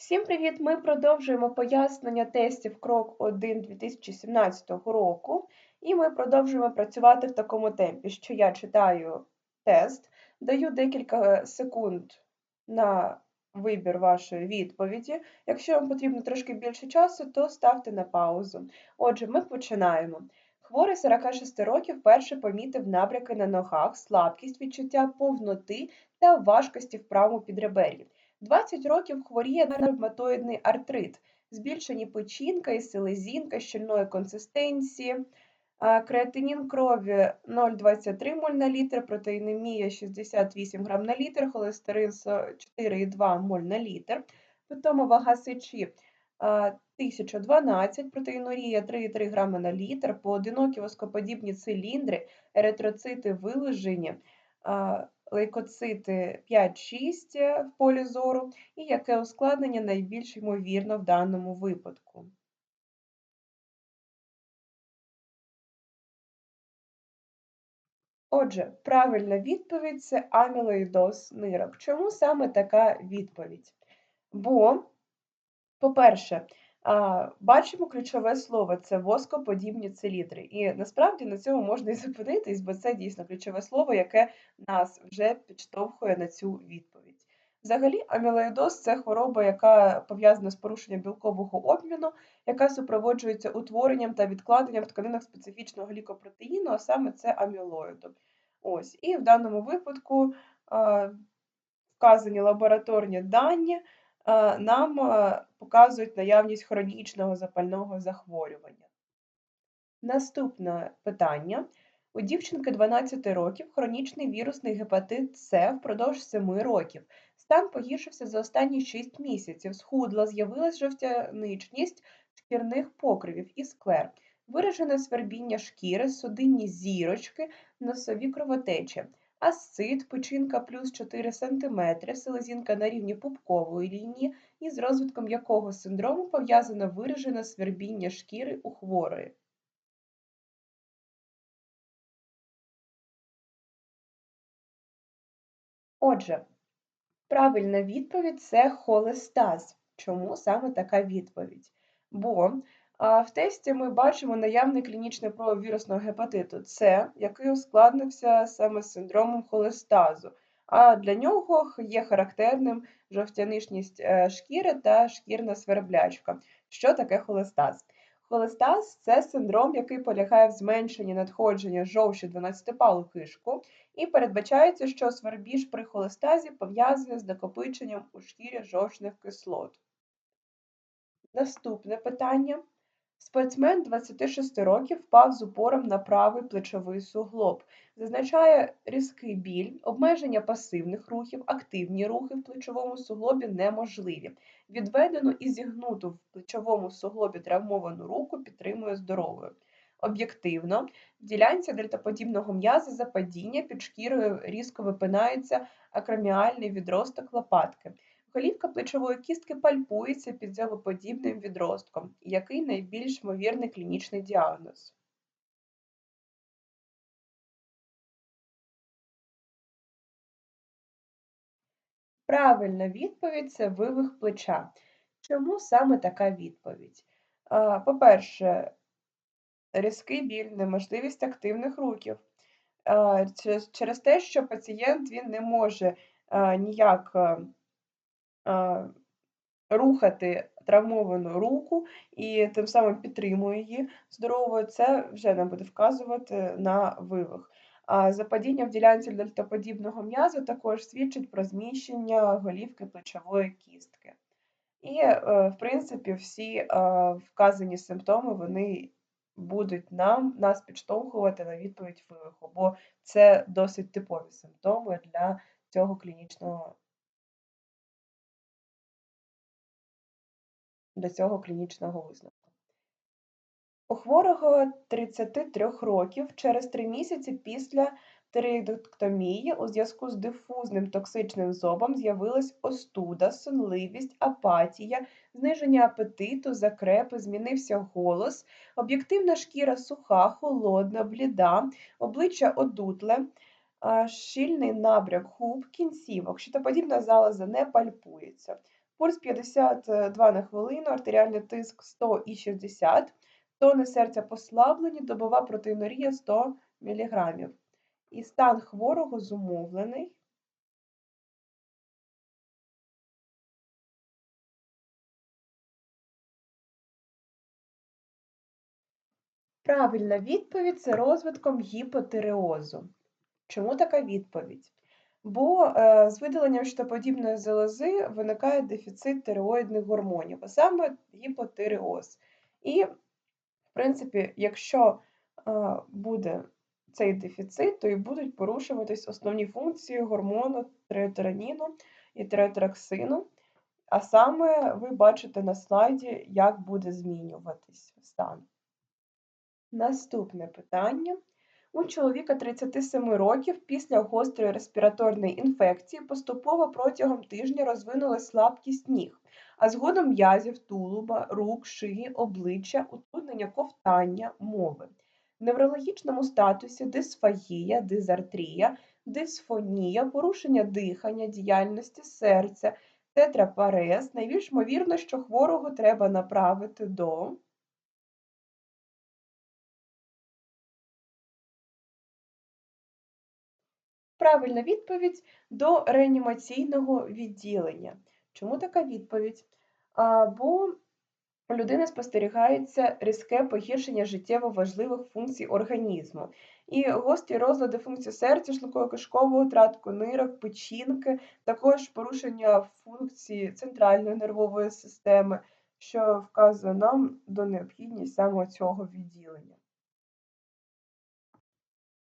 Всім привіт! Ми продовжуємо пояснення тестів крок 1 2017 року, і ми продовжуємо працювати в такому темпі, що я читаю тест, даю декілька секунд на вибір вашої відповіді. Якщо вам потрібно трошки більше часу, то ставте на паузу. Отже, ми починаємо. Хворий 46 років вперше помітив набряки на ногах, слабкість, відчуття повноти та важкості в правому підребер'ї. 20 років хворіє на ревматоїдний артрит, збільшені печінка і селезінка щільної консистенції, креатинін крові 0,23 моль на літр, протеїнемія 68 грам на літр, холестерин 4,2 моль на літр, питома вага сечі 1012, протеїнурія 3,3 грами на літр, поодинокі воскоподібні циліндри, еритроцити вилежені, лейкоцити 5-6 в полі зору, і яке ускладнення найбільш ймовірно в даному випадку. Отже, правильна відповідь це амілоїдоз нирок. Чому саме така відповідь? Бо, по-перше, Бачимо ключове слово це воскоподібні циліндри. І насправді на цьому можна і зупинитись, бо це дійсно ключове слово, яке нас вже підштовхує на цю відповідь. Взагалі, амілоїдоз це хвороба, яка пов'язана з порушенням білкового обміну, яка супроводжується утворенням та відкладенням в тканинах специфічного лікопротеїну, а саме це амілоїду. Ось. І в даному випадку вказані лабораторні дані нам показують наявність хронічного запального захворювання. Наступне питання. У дівчинки 12 років хронічний вірусний гепатит С впродовж 7 років. Стан погіршився за останні 6 місяців. Схудла, з'явилась жовтяничність шкірних покривів і склер, виражене свербіння шкіри, судинні зірочки, носові кровотечі асцит, печінка плюс 4 см, селезінка на рівні пупкової лінії, із розвитком якого синдрому пов'язано виражене свербіння шкіри у хворої. Отже, правильна відповідь це холестаз. Чому саме така відповідь? Бо в тесті ми бачимо наявний клінічний прояв вірусного гепатиту С, який ускладнився саме синдромом холестазу, а для нього є характерним жовтянишність е, шкіри та шкірна сверблячка. Що таке холестаз? Холестаз це синдром, який полягає в зменшенні надходження жовчі 12-палу кишку, і передбачається, що свербіж при холестазі пов'язаний з накопиченням у шкірі жовчних кислот. Наступне питання. Спортсмен 26 років впав з упором на правий плечовий суглоб. Зазначає різкий біль, обмеження пасивних рухів, активні рухи в плечовому суглобі неможливі. Відведену і зігнуту в плечовому суглобі травмовану руку підтримує здоровою. Об'єктивно, ділянці дельтаподібного м'яза западіння під шкірою різко випинається акроміальний відросток лопатки. Голівка плечової кістки пальпується під зелоподібним відростком, який найбільш ймовірний клінічний діагноз. Правильна відповідь це вивих плеча. Чому саме така відповідь? По-перше, різкий біль, неможливість активних рухів. Через те, що пацієнт він не може ніяк рухати травмовану руку і тим самим підтримує її здоровою, це вже нам буде вказувати на вивих. А западіння в ділянці дельтоподібного м'язу також свідчить про зміщення голівки плечової кістки. І, е, в принципі, всі вказані симптоми вони будуть нам, нас підштовхувати на відповідь вивиху, бо це досить типові симптоми для цього клінічного до цього клінічного висновку. У хворого 33 років через 3 місяці після тиреїдектомії у зв'язку з дифузним токсичним зобом з'явилась остуда, сонливість, апатія, зниження апетиту, закрепи, змінився голос, об'єктивна шкіра суха, холодна, бліда, обличчя одутле, щільний набряк губ, кінцівок, щитоподібна залоза не пальпується. Пульс 52 на хвилину, артеріальний тиск 100 і 60, тони серця послаблені, добова протеїнурія 100 мг. І стан хворого зумовлений. Правильна відповідь це розвитком гіпотиреозу. Чому така відповідь? Бо е, з видаленням щитоподібної залози виникає дефіцит тиреоїдних гормонів, а саме гіпотиреоз. І, в принципі, якщо е, буде цей дефіцит, то і будуть порушуватись основні функції гормону тиреотераніну і тиреотероксину. А саме ви бачите на слайді, як буде змінюватись стан. Наступне питання. У чоловіка 37 років після гострої респіраторної інфекції поступово протягом тижня розвинула слабкість ніг, а згодом м'язів, тулуба, рук, шиї, обличчя, утруднення ковтання, мови. В неврологічному статусі дисфагія, дизартрія, дисфонія, порушення дихання, діяльності серця, тетрапарез, найбільш ймовірно, що хворого треба направити до. Правильна відповідь до реанімаційного відділення. Чому така відповідь? А, бо у людини спостерігається різке погіршення життєво важливих функцій організму. І гострі розлади функцій серця, шлунково-кишкового тратку, нирок, печінки, також порушення функції центральної нервової системи, що вказує нам до необхідність саме цього відділення.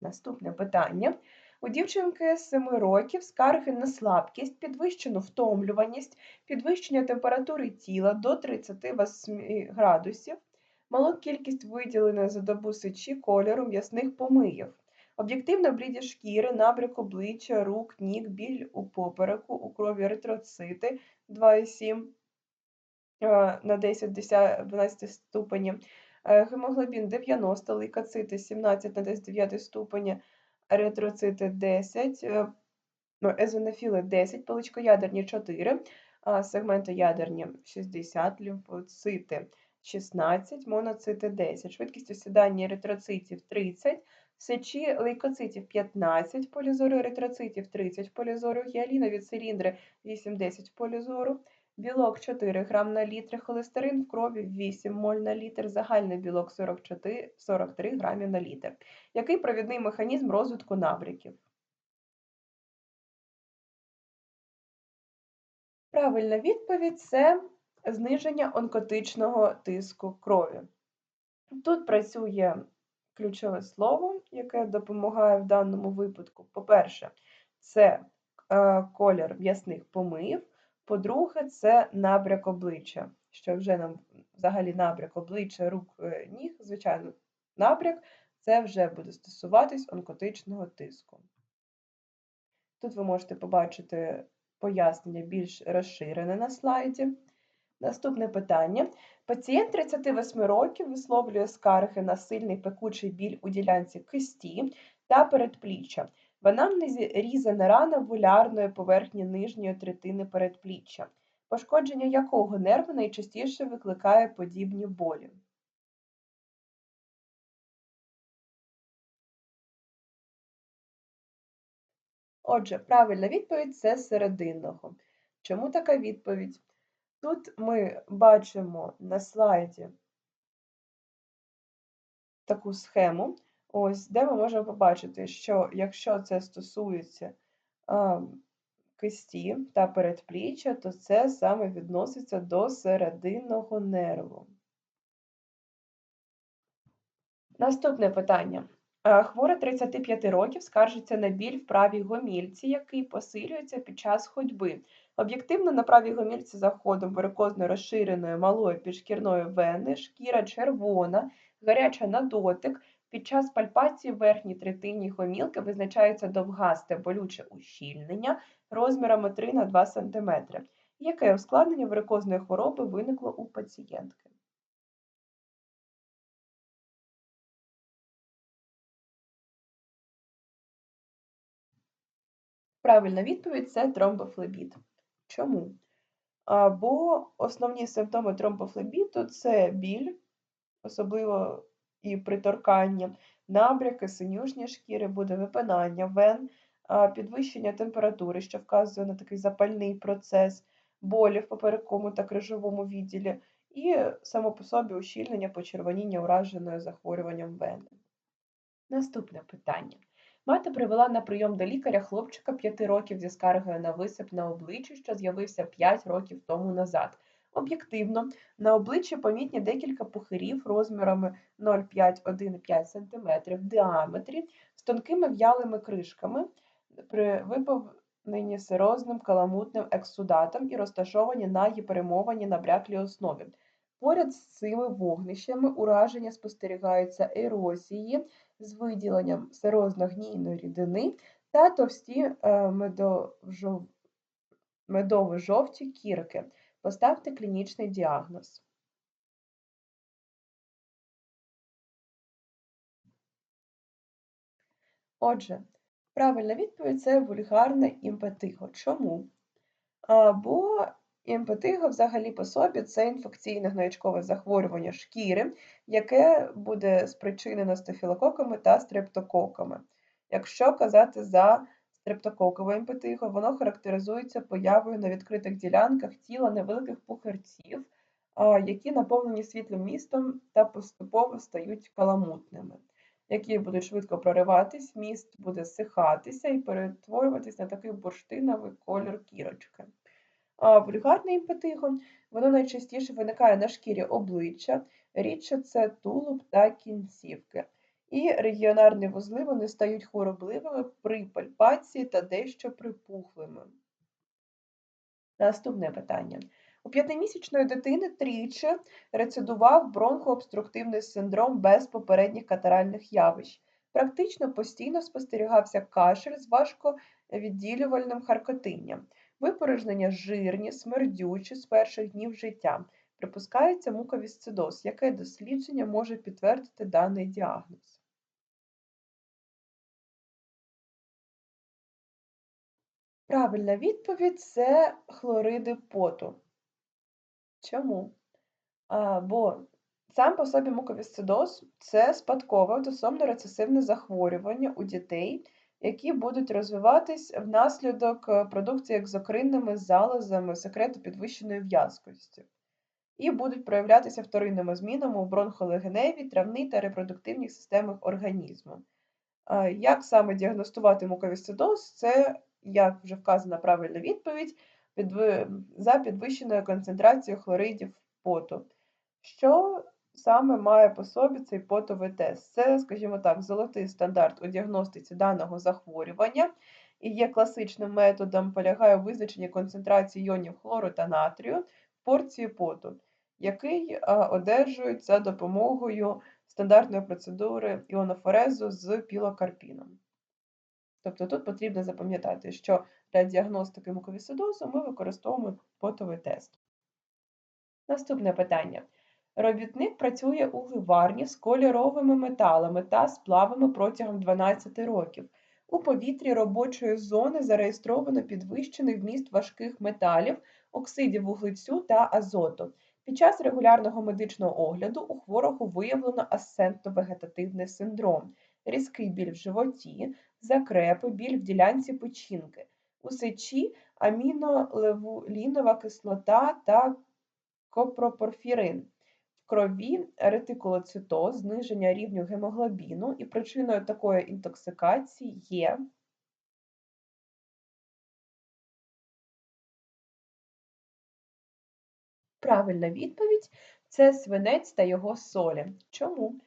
Наступне питання. У дівчинки з 7 років скарги на слабкість, підвищену втомлюваність, підвищення температури тіла до 38 градусів, малу кількість виділеної за добу сечі кольору м'ясних помиїв, об'єктивно бліді шкіри, набряк обличчя, рук, ніг, біль у попереку, у крові еритроцити 2,7 е, на 10-12 ступені, е, гемоглобін 90, лейкоцити 17 на 10 ступені, еритроцити 10, е, ну, езонофіли 10, паличкоядерні 4, сегментоядерні 60, лімфоцити 16, моноцити 10, швидкість осідання еритроцитів 30, сечі лейкоцитів 15, полізору еритроцитів 30 полізору, гіалінові циліндри 8-10 полізору, білок 4 грам на літр, холестерин в крові 8 моль на літр, загальний білок 44, 43 грамів на літр. Який провідний механізм розвитку набряків? Правильна відповідь це зниження онкотичного тиску крові. Тут працює ключове слово, яке допомагає в даному випадку. По-перше, це е, колір м'ясних помив. По-друге, це набряк обличчя, що вже нам взагалі набряк обличчя, рук, е, ніг, звичайно, набряк, це вже буде стосуватись онкотичного тиску. Тут ви можете побачити пояснення більш розширене на слайді. Наступне питання. Пацієнт 38 років висловлює скарги на сильний пекучий біль у ділянці кисті та передпліччя. В анамнезі різана рана вулярної поверхні нижньої третини передпліччя, пошкодження якого нерву найчастіше викликає подібні болі. Отже, правильна відповідь це серединного. Чому така відповідь? Тут ми бачимо на слайді таку схему, ось, де ми можемо побачити, що якщо це стосується а, кисті та передпліччя, то це саме відноситься до серединного нерву. Наступне питання. Хвора 35 років скаржиться на біль в правій гомільці, який посилюється під час ходьби. Об'єктивно на правій гомільці за ходом варикозно розширеної малої підшкірної вени, шкіра червона, гаряча на дотик. Під час пальпації верхній третині гомілки визначається довгасте болюче ущільнення розмірами 3 на 2 см. Яке ускладнення варикозної хвороби виникло у пацієнтки? Правильна відповідь це тромбофлебіт. Чому? Або основні симптоми тромбофлебіту це біль, особливо і при торканні, набряки, синюшні шкіри, буде випинання вен, підвищення температури, що вказує на такий запальний процес, болі в поперековому та крижовому відділі, і само по собі ущільнення почервоніння ураженої захворюванням вени. Наступне питання. Мати привела на прийом до лікаря хлопчика 5 років зі скаргою на висип на обличчі, що з'явився 5 років тому назад. Об'єктивно, на обличчі помітні декілька пухирів розмірами 0,5-1,5 см в діаметрі з тонкими в'ялими кришками при виповненні сирозним каламутним ексудатом і розташовані на гіперемованій набряклій основі. Поряд з цими вогнищами ураження спостерігаються ерозії з виділенням серозно-гнійної рідини та товсті е, медово-жовті кірки. Поставте клінічний діагноз. Отже, правильна відповідь це вульгарне імпетиго. Чому? Бо імпетиго взагалі по собі це інфекційне гноячкове захворювання шкіри, яке буде спричинено стафілококами та стрептококами. Якщо казати за стрептококове імпетиго, воно характеризується появою на відкритих ділянках тіла невеликих пухарців, які наповнені світлим містом та поступово стають каламутними, які будуть швидко прориватись, міст буде сихатися і перетворюватись на такий бурштиновий кольор кірочки. А вульгарне імпетиго, воно найчастіше виникає на шкірі обличчя, рідше це тулуб та кінцівки. І регіонарні вузли вони стають хворобливими при пальпації та дещо припухлими. Наступне питання. У п'ятимісячної дитини тричі рецидував бронхообструктивний синдром без попередніх катаральних явищ. Практично постійно спостерігався кашель з важковідділювальним харкотинням, випорожнення жирні, смердючі з перших днів життя. Припускається муковісцидоз, яке дослідження може підтвердити даний діагноз. Правильна відповідь це хлориди поту. Чому? А, Бо сам по собі муковісцидоз це спадкове аутосомно рецесивне захворювання у дітей, які будуть розвиватись внаслідок е, продукції екзокринними залозами секрету підвищеної в'язкості. І будуть проявлятися вторинними змінами у бронхолегеневій, травній та репродуктивній системах організму. Як саме діагностувати муковісцидоз? Це як вже вказана правильна відповідь, за підвищеною концентрацією хлоридів поту. Що саме має по собі цей потовий тест? Це, скажімо так, золотий стандарт у діагностиці даного захворювання і є класичним методом, полягає у визначенні концентрації іонів хлору та натрію в порції поту, який одержують за допомогою стандартної процедури іонофорезу з пілокарпіном. Тобто тут потрібно запам'ятати, що для діагностики муковісцидозу ми використовуємо потовий тест. Наступне питання. Робітник працює у ливарні з кольоровими металами та сплавами протягом 12 років. У повітрі робочої зони зареєстровано підвищений вміст важких металів, оксидів вуглецю та азоту. Під час регулярного медичного огляду у хворого виявлено асцентно-вегетативний синдром, різкий біль в животі, закрепи, біль в ділянці печінки, у сечі амінолевулінова кислота та копропорфірин. В крові ретикулоцитоз, зниження рівню гемоглобіну і причиною такої інтоксикації є Правильна відповідь це свинець та його солі. Чому?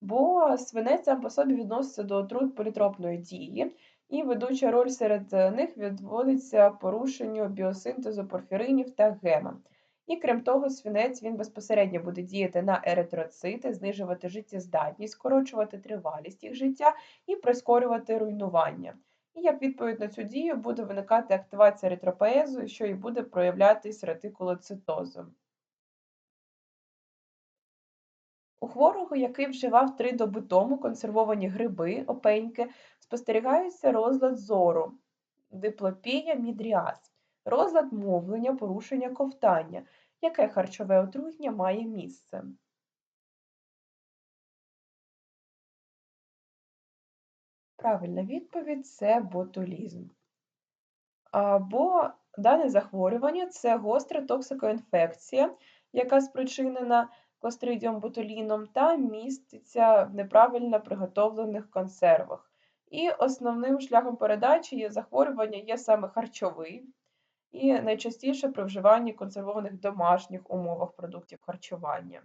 Бо свинець сам по собі відноситься до отрут політропної дії, і ведуча роль серед них відводиться порушенню біосинтезу порфіринів та гема. І крім того, свинець він безпосередньо буде діяти на еритроцити, знижувати життєздатність, скорочувати тривалість їх життя і прискорювати руйнування. І як відповідь на цю дію буде виникати активація еритропоезу, що і буде проявлятись ретикулоцитозом. У хворого, який вживав три доби тому консервовані гриби, опеньки, спостерігається розлад зору, диплопія мідріаз. розлад мовлення, порушення ковтання. Яке харчове отруєння має місце? Правильна відповідь це ботулізм. Або дане захворювання це гостра токсикоінфекція, яка спричинена клостридіум ботуліном та міститься в неправильно приготовлених консервах. І основним шляхом передачі є захворювання є саме харчовий, і найчастіше при вживанні консервованих в домашніх умовах продуктів харчування.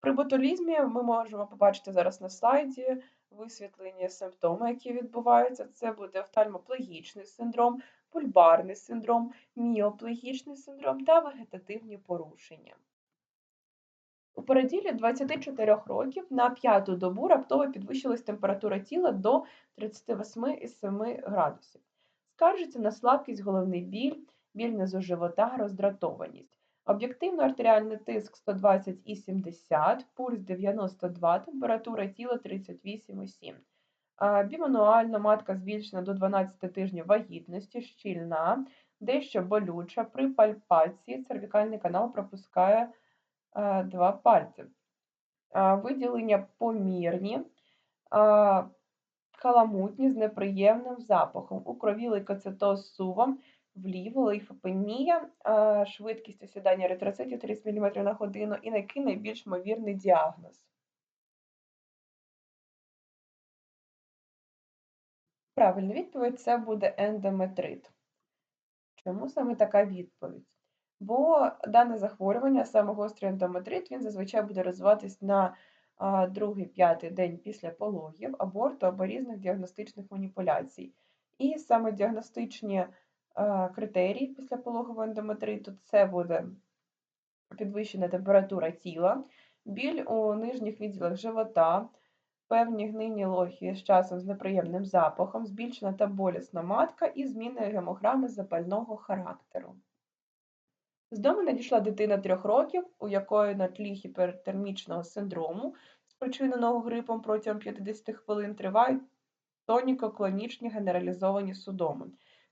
При ботулізмі ми можемо побачити зараз на слайді висвітлені симптоми, які відбуваються. Це буде офтальмоплегічний синдром, пульбарний синдром, міоплегічний синдром та вегетативні порушення. У переділі 24 років на п'яту добу раптово підвищилась температура тіла до 38,7 градусів. Скаржиться на слабкість, головний біль, біль внизу живота, роздратованість. Об'єктивно артеріальний тиск 120,70, пульс 92, температура тіла 38,7. Бімануальна матка збільшена до 12 тижнів вагітності, щільна, дещо болюча. При пальпації цервікальний канал пропускає два пальці. Виділення помірні, каламутні з неприємним запахом. У крові лейкоцитоз сувом вліво, лейфопенія, швидкість осідання еритроцитів 30 мм на годину і який найбільш ймовірний діагноз. Правильна відповідь це буде ендометрит. Чому саме така відповідь? Бо дане захворювання, саме гострий ендометрит, він зазвичай буде розвиватись на другий п'ятий день після пологів, аборту або різних діагностичних маніпуляцій. І саме діагностичні критерії після пологового ендометриту це буде підвищена температура тіла, біль у нижніх відділах живота, певні гнині лохи з часом з неприємним запахом, збільшена та болісна матка і зміни гемограми запального характеру. З дому надійшла дитина трьох років, у якої на тлі гіпертермічного синдрому, спричиненого грипом протягом 50 хвилин, тривають тоніко-клонічні генералізовані судоми.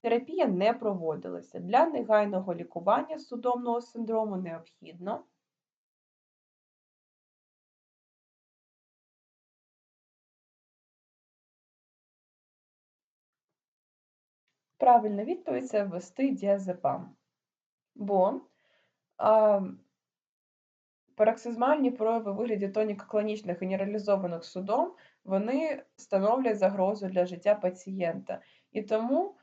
Терапія не проводилася. Для негайного лікування судомного синдрому необхідно Правильна відповідь це ввести діазепам. Бо а, пароксизмальні прояви вигляді тоніко-клонічних генералізованих судом вони становлять загрозу для життя пацієнта. І тому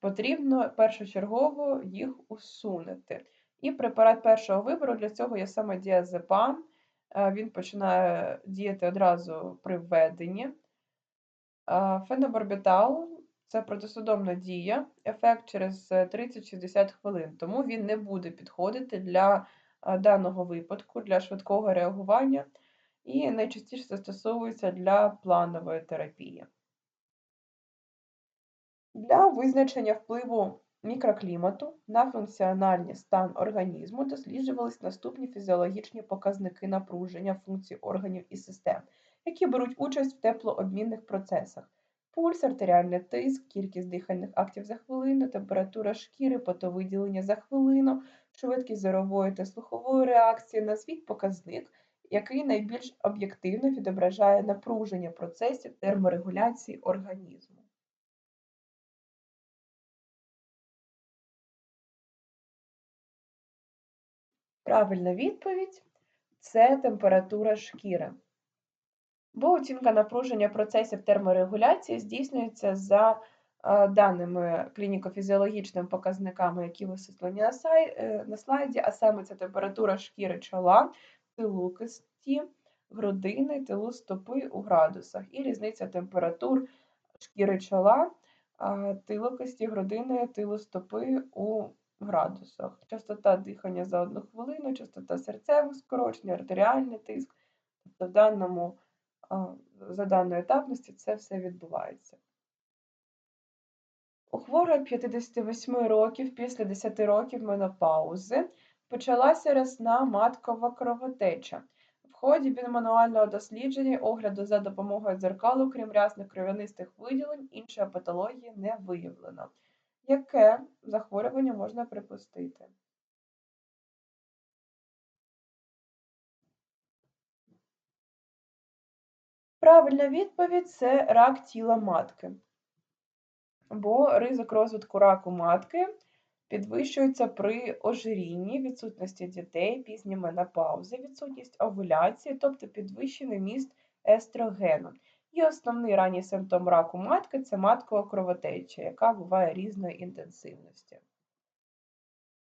потрібно першочергово їх усунути. І препарат першого вибору для цього є саме діазепам. Він починає діяти одразу при введенні. Фенобарбітал це протисудомна дія, ефект через 30-60 хвилин, тому він не буде підходити для даного випадку, для швидкого реагування і найчастіше застосовується для планової терапії. Для визначення впливу мікроклімату на функціональний стан організму досліджувались наступні фізіологічні показники напруження функцій органів і систем, які беруть участь в теплообмінних процесах. Пульс, артеріальний тиск, кількість дихальних актів за хвилину, температура шкіри, потовиділення за хвилину, швидкість зорової та слухової реакції, назвіть показник, який найбільш об'єктивно відображає напруження процесів терморегуляції організму. Правильна відповідь це температура шкіри. Бо оцінка напруження процесів терморегуляції здійснюється за даними клініко-фізіологічними показниками, які висвітлені е, на слайді, а саме це температура шкіри чола, тилу кисті, грудини, тилу стопи у градусах, і різниця температур шкіри чола, тилу кисті, грудини, тилу стопи у градусах. Частота дихання за одну хвилину, частота серцевих скорочень, артеріальний тиск. Тобто в даному, за даною етапності це все відбувається. У хворої 58 років після 10 років менопаузи почалася рясна маткова кровотеча. В ході бінмануального дослідження огляду за допомогою дзеркалу, крім рясних кров'янистих виділень, іншої патології не виявлено. Яке захворювання можна припустити? Правильна відповідь це рак тіла матки. Бо ризик розвитку раку матки підвищується при ожирінні, відсутності дітей, пізній менопаузи, відсутність овуляції, тобто підвищений міст естрогену. І основний ранній симптом раку матки це маткова кровотеча, яка буває різної інтенсивності.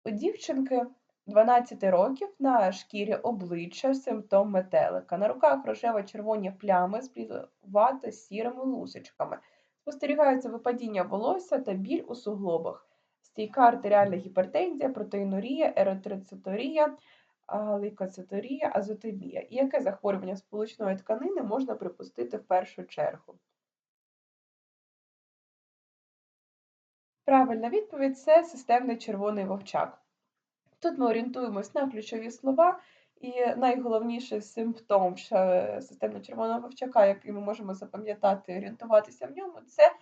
У дівчинки 12 років на шкірі обличчя симптом метелика. На руках рожево-червоні плями з плівато сірими лусочками. Спостерігається випадіння волосся та біль у суглобах, стійка артеріальна гіпертензія, протеїнурія, еритроциторія, лейкоциторія, азотемія. І яке захворювання сполучної тканини можна припустити в першу чергу? Правильна відповідь це системний червоний вовчак. Тут ми орієнтуємось на ключові слова, і найголовніший симптом системно червоного вовчака, який ми можемо запам'ятати і орієнтуватися в ньому, це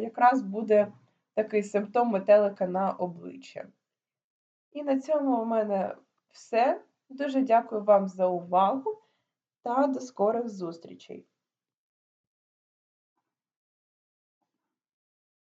якраз буде такий симптом метелика на обличчя. І на цьому у мене все. Дуже дякую вам за увагу та до скорих зустрічей!